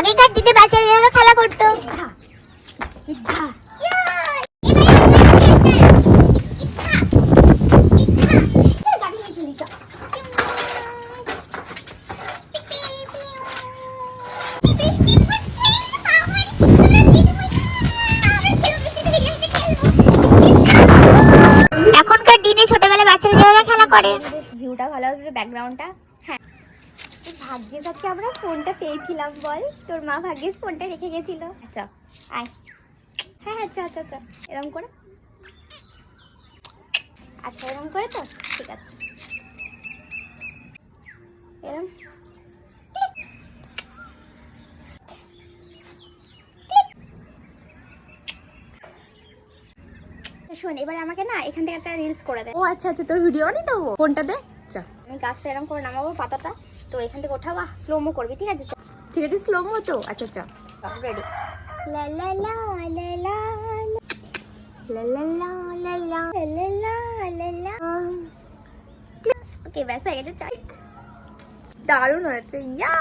আগেকার দিনে বাচ্চারা যেভাবে খেলা করতো। এখনকার দিনে ছোটবেলায় বাচ্চারা যেভাবে খেলা করে। ভিউটা ভালো আসবে ব্যাকগ্রাউন্ডটা ভাগ্যিস আজকে আমরা ফোনটা পেয়েছিলাম বল। তোর মা ভাগ্যিস ফোনটা রেখে গেছিল। আচ্ছা আয়। হ্যাঁ হ্যাঁ আচ্ছা আচ্ছা আচ্ছা এরকম করে। আচ্ছা এরকম করে তো? ঠিক আছে। এরকম শোন এবার আমাকে না এখান থেকে একটা রিলস করে দে। ও আচ্ছা আচ্ছা তোর ভিডিও বানিয়ে দেবো ফোনটা দে। আচ্ছা আমি গাছটা এরকম করে নামাবো পাতাটা তো এখান থেকে ওঠাবো স্লোমো করবি ঠিক আছে ঠিক আছে স্লোমো তো আচ্ছা আচ্ছা রেডি লা লা লা লা লা লা লা লা লা লা লা লা লা লা ওকে ব্যাস হয়ে গেছে চাই দারুণ হয়েছে ইয়া